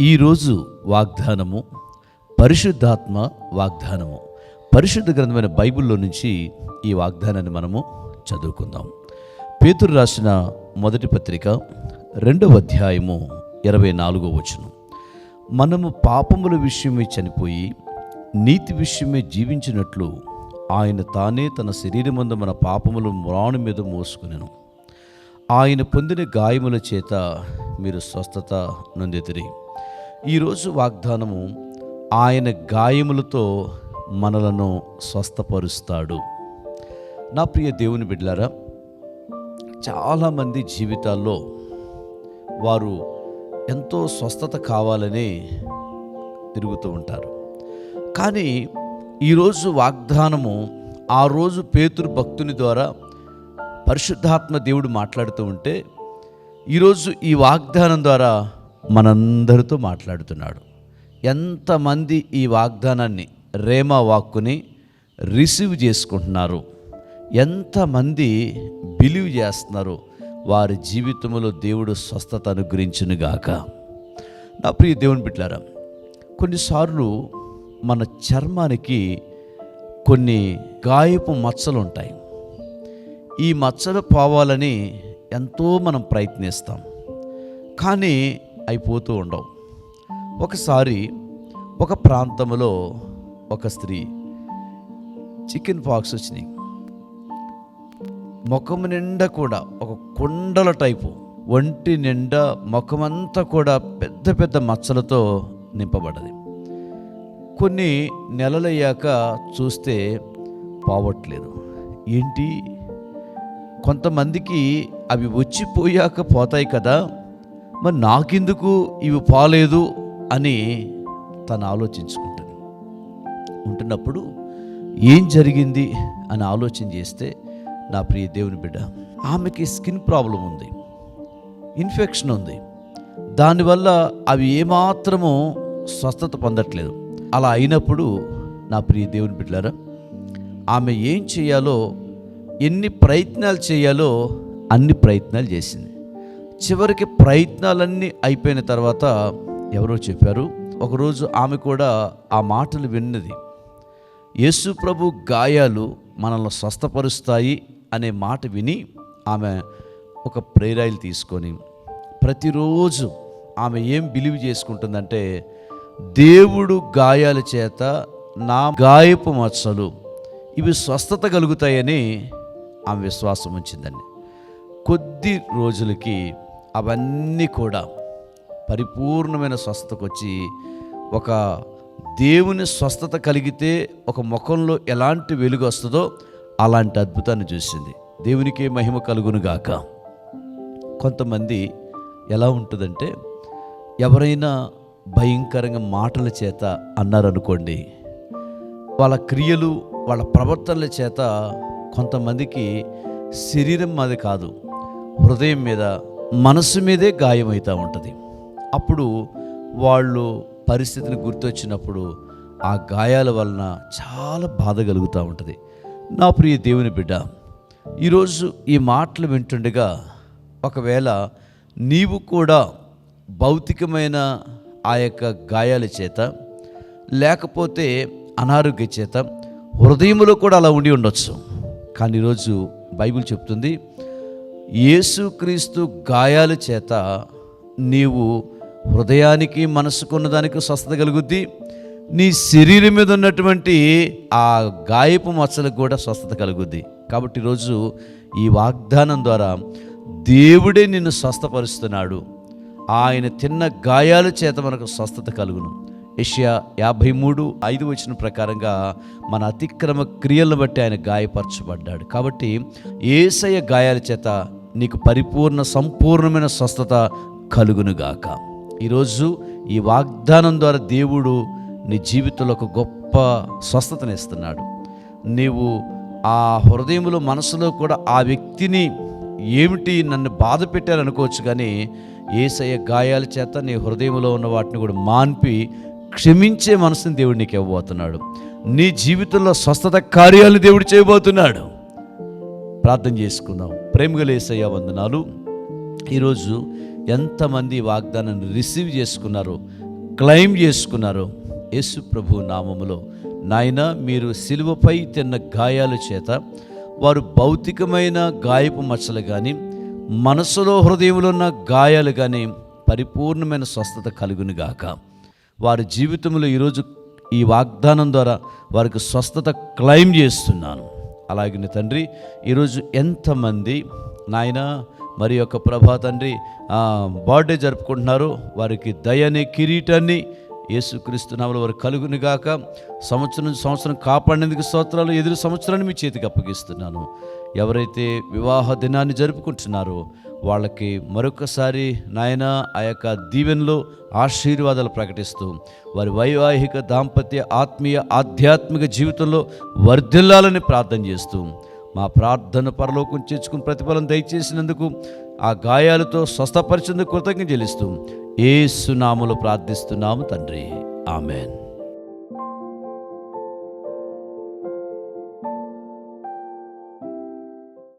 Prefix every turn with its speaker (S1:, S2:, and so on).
S1: ఈరోజు వాగ్దానము పరిశుద్ధాత్మ వాగ్దానము. పరిశుద్ధ గ్రంథమైన బైబిల్లో నుంచి ఈ వాగ్దానాన్ని మనము చదువుకుందాం. పేతురు రాసిన మొదటి పత్రిక రెండవ అధ్యాయము ఇరవై నాలుగో వచనం. మనము పాపముల విషయమే చనిపోయి నీతి విషయమే జీవించినట్లు ఆయన తానే తన శరీరమందు మన పాపములు మ్రాణు మీద మోసుకునేను. ఆయన పొందిన గాయముల చేత మీరు స్వస్థత నొందితిరి ఈరోజు వాగ్దానము ఆయన గాయములతో మనలను స్వస్థపరుస్తాడు. నా ప్రియ దేవుని బిడ్డలారా చాలామంది జీవితాల్లో వారు ఎంతో స్వస్థత కావాలని తిరుగుతూ ఉంటారు. కానీ ఈరోజు వాగ్దానము ఆ రోజు పేతురు భక్తుని ద్వారా పరిశుద్ధాత్మ దేవుడు మాట్లాడుతూ ఉంటే ఈరోజు ఈ వాగ్దానం ద్వారా మనందరితో మాట్లాడుతున్నాడు. ఎంతమంది ఈ వాగ్దానాన్ని రేమా వాక్కుని రిసీవ్ చేసుకుంటున్నారు? ఎంతమంది బిలీవ్ చేస్తున్నారు? వారి జీవితంలో దేవుడు స్వస్థత అనుగ్రహించునుగాక. నా ప్రియ దేవుని బిడ్డారా కొన్నిసార్లు మన చర్మానికి కొన్ని గాయపు మచ్చలు ఉంటాయి. ఈ మచ్చలు పోవాలని ఎంతో మనం ప్రయత్నిస్తాం. కానీ అయిపోతూ ఉండవు. ఒకసారి ఒక ప్రాంతంలో ఒక స్త్రీ చికెన్ పాక్స్ వచ్చినాయి. ముఖం నిండా కూడా ఒక కుండల టైపు ఒంటి నిండా ముఖమంతా కూడా పెద్ద పెద్ద మచ్చలతో నింపబడ్డది. కొన్ని నెలలయ్యాక చూస్తే పోవట్లేదు. ఏంటి? కొంతమందికి అవి వచ్చిపోయాక పోతాయి కదా. మరి నాకెందుకు ఇవి పోలేదు అని తను ఆలోచించుకుంటుంది ఉంటున్నప్పుడు ఏం జరిగింది అని ఆలోచన చేస్తే నా ప్రియ దేవుని బిడ్డ ఆమెకి స్కిన్ ప్రాబ్లం ఉంది ఇన్ఫెక్షన్ ఉంది. దానివల్ల అవి ఏమాత్రము స్వస్థత పొందట్లేదు. అలా అయినప్పుడు నా ప్రియ దేవుని బిడ్డారా ఆమె ఏం చేయాలో ఎన్ని ప్రయత్నాలు చేయాలో అన్ని ప్రయత్నాలు చేసింది. చివరికి ప్రయత్నాలన్నీ అయిపోయిన తర్వాత ఎవరో చెప్పారు ఒకరోజు ఆమె కూడా ఆ మాటలు విన్నది. యేసు ప్రభు గాయాలు మనల్ని స్వస్థపరుస్తాయి అనే మాట విని ఆమె ఒక ప్రేరాయిలు తీసుకొని ప్రతిరోజు ఆమె ఏం బిలీవ్ చేసుకుంటుందంటే దేవుడు గాయాల చేత నా గాయపు మచ్చలు ఇవి స్వస్థత కలుగుతాయని ఆమె విశ్వాసం ఉంచిందండి. కొద్ది రోజులకి అవన్నీ కూడా పరిపూర్ణమైన స్వస్థతకు వచ్చి ఒక దేవుని స్వస్థత కలిగితే ఒక ముఖంలో ఎలాంటి వెలుగు వస్తుందో అలాంటి అద్భుతాన్ని చూసింది. దేవునికే మహిమ కలుగునుగాక కొంతమంది ఎలా ఉంటుందంటే ఎవరైనా భయంకరంగా మాటల చేత అన్నారనుకోండి వాళ్ళ క్రియలు వాళ్ళ ప్రవర్తనల చేత కొంతమందికి శరీరం మాది కాదు హృదయం మీద మనసు మీదే గాయమవుతూ ఉంటుంది. అప్పుడు వాళ్ళు పరిస్థితిని గుర్తొచ్చినప్పుడు ఆ గాయాల వలన చాలా బాధ కలుగుతూ ఉంటుంది. నా ప్రియ దేవుని బిడ్డ ఈరోజు ఈ మాటలు వింటుండగా ఒకవేళ నీవు కూడా భౌతికమైన ఆ యొక్క గాయాల చేత లేకపోతే అనారోగ్య చేత హృదయంలో కూడా అలా ఉండి ఉండొచ్చు. కానీ ఈరోజు బైబిల్ చెప్తుంది యేసుక్రీస్తు గాయాల చేత నీవు హృదయానికి మనసుకున్న దానికి స్వస్థత కలుగుద్ది. నీ శరీరం మీద ఉన్నటువంటి ఆ గాయపు మచ్చలకు కూడా స్వస్థత కలుగుద్ది. కాబట్టి ఈరోజు ఈ వాగ్దానం ద్వారా దేవుడే నిన్ను స్వస్థపరుస్తున్నాడు. ఆయన తిన్న గాయాల చేత మనకు స్వస్థత కలుగును. ఏషియా యాభై మూడు ఐదు వచ్చిన ప్రకారంగా మన అతిక్రమ క్రియలను బట్టి ఆయన గాయపరచబడ్డాడు. కాబట్టి ఏసయ గాయాల చేత నీకు పరిపూర్ణ సంపూర్ణమైన స్వస్థత కలుగునుగాక. ఈరోజు ఈ వాగ్దానం ద్వారా దేవుడు నీ జీవితంలో ఒక గొప్ప స్వస్థతని ఇస్తున్నాడు. నీవు ఆ హృదయంలో మనసులో కూడా ఆ వ్యక్తిని ఏమిటి నన్ను బాధ పెట్టారనుకోవచ్చు కానీ ఏసయ్య గాయాల చేత నీ హృదయంలో ఉన్న వాటిని కూడా మాన్పి క్షమించే మనసుని దేవుడు నీకు ఇవ్వబోతున్నాడు. నీ జీవితంలో స్వస్థత కార్యాలను దేవుడు చేయబోతున్నాడు. ప్రార్థన చేసుకుందాం. ప్రేమగలేసయ్య వందనాలు. ఈరోజు ఎంతమంది వాగ్దానాన్ని రిసీవ్ చేసుకున్నారో క్లెయిమ్ చేసుకున్నారో యేసు ప్రభు నామములో. నాయన మీరు సిలువపై తిన్న గాయాల చేత వారు భౌతికమైన గాయపు మచ్చలు కానీ మనసులో హృదయంలో ఉన్న గాయాలు కానీ పరిపూర్ణమైన స్వస్థత కలుగునుగాక వారి జీవితంలో ఈరోజు ఈ వాగ్దానం ద్వారా వారికి స్వస్థత క్లెయిమ్ చేస్తున్నాను. అలాగే తండ్రి ఈరోజు ఎంతమంది నాయన మరి యొక్క ప్రభా తండ్రి బర్త్డే జరుపుకుంటున్నారు వారికి దయని కిరీటాన్ని యేసుక్రీస్తు నామములో వారు కలుగును గాక. సంవత్సరం సంవత్సరం కాపాడేందుకు స్తోత్రాలు ఎదురు సంవత్సరాన్ని మీ చేతికి అప్పగిస్తున్నాను. ఎవరైతే వివాహ దినాన్ని జరుపుకుంటున్నారో వాళ్ళకి మరొకసారి నాయన ఆ యొక్క దీవెనలు ఆశీర్వాదాలు ప్రకటిస్తూ వారి వైవాహిక దాంపత్య ఆత్మీయ ఆధ్యాత్మిక జీవితంలో వర్ధిల్లాలని ప్రార్థన చేస్తూ మా ప్రార్థన పరలోకం చేర్చుకుని ప్రతిఫలం దయచేసినందుకు ఆ గాయాలతో స్వస్థపరిచేందుకు కృతజ్ఞ చెల్లిస్తూ ఏ సునాములు ప్రార్థిస్తున్నాము తండ్రి. ఆమెన్.